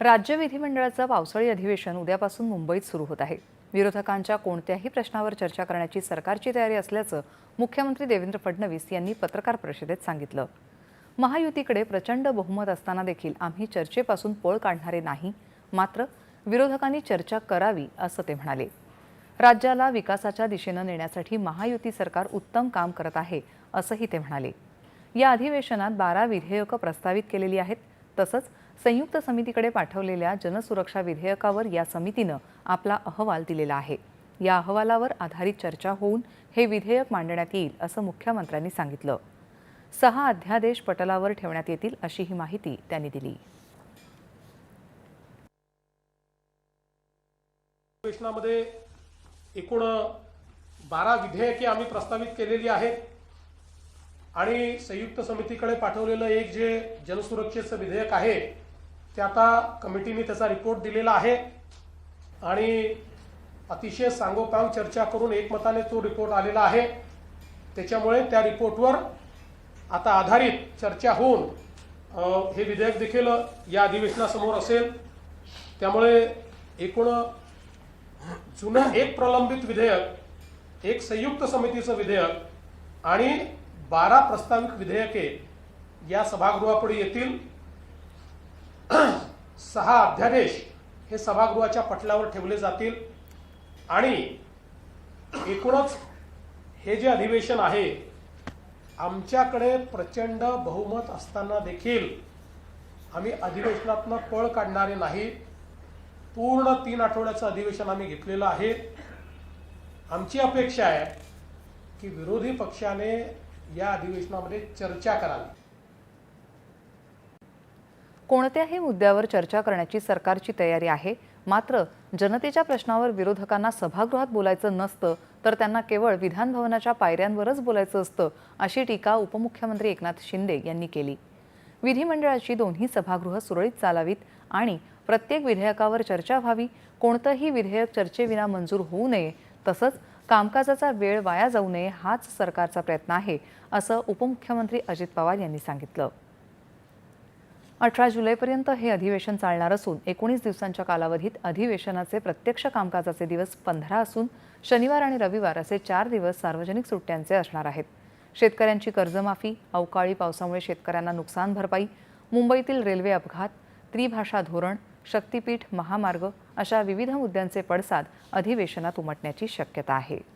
राज्य विधिमंडळाचं पावसाळी अधिवेशन उद्यापासून मुंबईत सुरू होत आहे. विरोधकांच्या कोणत्याही प्रश्नावर चर्चा करण्याची सरकारची तयारी असल्याचं मुख्यमंत्री देवेंद्र फडणवीस यांनी पत्रकार परिषदेत सांगितलं. महायुतीकडे प्रचंड बहुमत असताना देखील आम्ही चर्चेपासून पळ काढणारे नाही मात्र विरोधकांनी चर्चा करावी असं ते म्हणाले. राज्याला विकासाच्या दिशेनं नेण्यासाठी महायुती सरकार उत्तम काम करत आहे असंही ते म्हणाले. या अधिवेशनात बारा विधेयकं प्रस्तावित केलेली आहेत. तसंच संयुक्त समितीकडे पाठवलेल्या जनसुरक्षा विधेयकावर या समितीनं आपला अहवाल दिलेला आहे. या अहवालावर आधारित चर्चा होऊन हे विधेयक मांडण्यात येईल असं मुख्यमंत्र्यांनी सांगितलं. सहा अध्यादेश पटलावर ठेवण्यात येतील अशी ही माहिती त्यांनी दिली. अधिवेशनामध्ये एकूण बारा विधेयके आम्ही प्रस्तावित केलेली आहेत. आणि संयुक्त समितीकडे पाठवलेलं एक जे जनसुरक्षेचं विधेयक आहे ते आता कमिटीने त्याचा रिपोर्ट दिलेला आहे. आणि अतिशय सांगोपांग चर्चा करून एकमताने तो रिपोर्ट आलेला आहे. त्याच्यामुळे त्या रिपोर्टवर आता आधारित चर्चा होऊन हे विधेयक देखील या अधिवेशनासमोर असेल. त्यामुळे एकूण जुनं एक प्रलंबित विधेयक एक संयुक्त समितीचं विधेयक आणि बारा प्रस्तावित विधेयके या सभागृहापुढे येतील. सहा अध्यादेश हे सभागृहाच्या पटलावर ठेवले जातील. आणि एकूणच हे जे अधिवेशन आहे आमच्याकडे प्रचंड बहुमत असताना देखील आम्ही अधिवेशनातनं पळ काढणारे नाही. पूर्ण तीन आठवड्याचं अधिवेशन आम्ही घेतलेलं आहे. आमची अपेक्षा आहे की विरोधी पक्षाने या अधिवेशनामध्ये चर्चा करावी. कोणत्याही मुद्द्यावर चर्चा करण्याची सरकारची तयारी आहे मात्र जनतेच्या प्रश्नावर विरोधकांना सभागृहात बोलायचं नसतं तर त्यांना केवळ विधानभवनाच्या पायऱ्यांवरच बोलायचं असतं अशी टीका उपमुख्यमंत्री एकनाथ शिंदे यांनी केली. विधिमंडळाची दोन्ही सभागृह सुरळीत चालावीत आणि प्रत्येक विधेयकावर चर्चा व्हावी कोणतंही विधेयक चर्चेविना मंजूर होऊ नये तसंच कामकाजाचा वेळ वाया जाऊ नये हाच सरकारचा प्रयत्न आहे असं उपमुख्यमंत्री अजित पवार यांनी सांगितलं. अठरा जुलैपर्यंत हे अधिवेशन चालणार असून एकोणीस दिवसांच्या कालावधीत अधिवेशनाचे प्रत्यक्ष कामकाजाचे दिवस पंधरा असून शनिवार आणि रविवार असे चार दिवस सार्वजनिक सुट्ट्यांचे असणार आहेत. शेतकऱ्यांची कर्जमाफी अवकाळी पावसामुळे शेतकऱ्यांना नुकसान भरपाई मुंबईतील रेल्वे अपघात त्रिभाषा धोरण शक्तीपीठ महामार्ग अशा विविध मुद्द्यांचे पडसाद अधिवेशनात उमटण्याची शक्यता आहे.